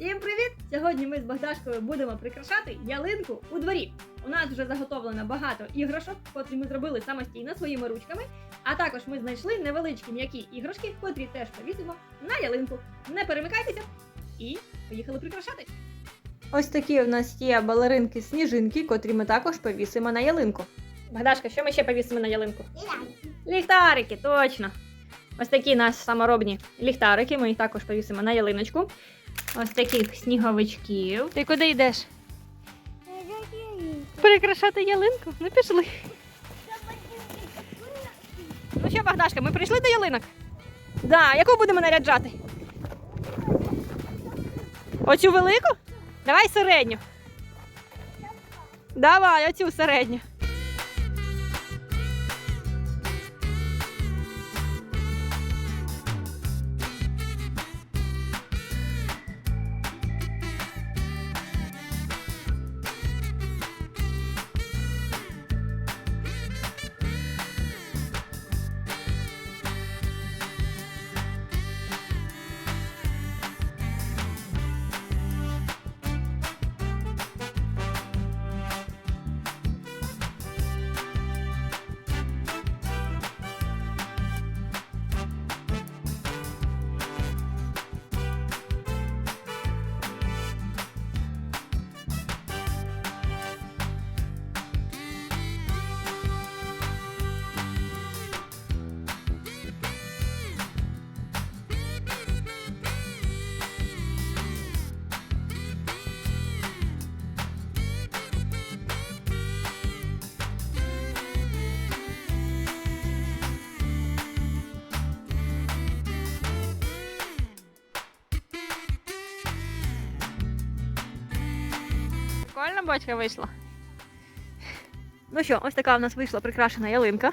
Всім привіт! Сьогодні ми з Богдашкою будемо прикрашати ялинку у дворі. У нас вже заготовлено багато іграшок, котрі ми зробили самостійно своїми ручками. А також ми знайшли невеличкі м'які іграшки, котрі теж повісимо на ялинку. Не перемикайтеся і поїхали прикрашати. Ось такі у нас є балеринки сніжинки, котрі ми також повісимо на ялинку. Богдашка, що ми ще повісимо на ялинку? Ліхтарики, точно. Ось такі наші саморобні ліхтарики. Ми їх також повісимо на ялиночку. Ось таких сніговичків. Ти куди йдеш? Перекрашати ялинку? Ну пішли. Ну що, Богдашка, ми прийшли до ялинок? Да, яку будемо наряджати? Оцю велику? Давай середню. Давай, оцю середню. Прикольна бочка вийшла. Ну що, ось така у нас вийшла прикрашена ялинка.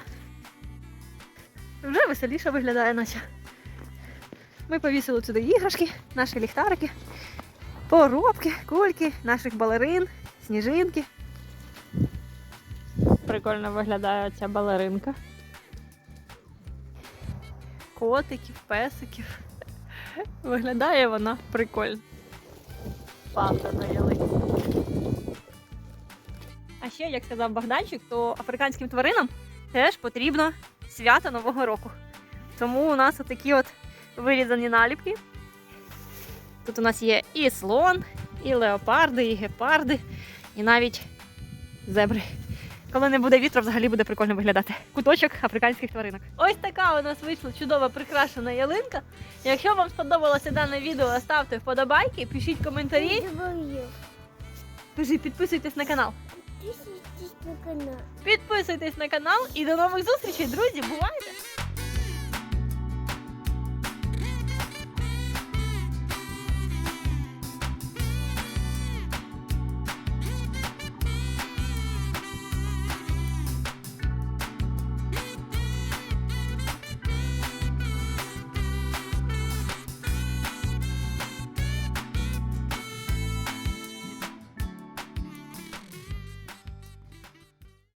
Вже веселіше виглядає наче. Ми повісили сюди іграшки, наші ліхтарики, поробки, кульки, наших балерин, сніжинки. Прикольно виглядає ця балеринка. Котиків, песиків. Виглядає вона прикольно. Панда на ялинці. А ще, як сказав Богданчик, то африканським тваринам теж потрібно свято Нового року. Тому у нас отакі от вирізані наліпки. Тут у нас є і слон, і леопарди, і гепарди, і навіть зебри. Коли не буде вітру, взагалі буде прикольно виглядати. Куточок африканських тваринок. Ось така у нас вийшла чудова прикрашена ялинка. Якщо вам сподобалося дане відео, ставте вподобайки, пишіть коментарі, пишіть, підписуйтесь на канал. Підписуйтесь на канал. Підписуйтесь на канал і до нових зустрічей, друзі! Бувайте!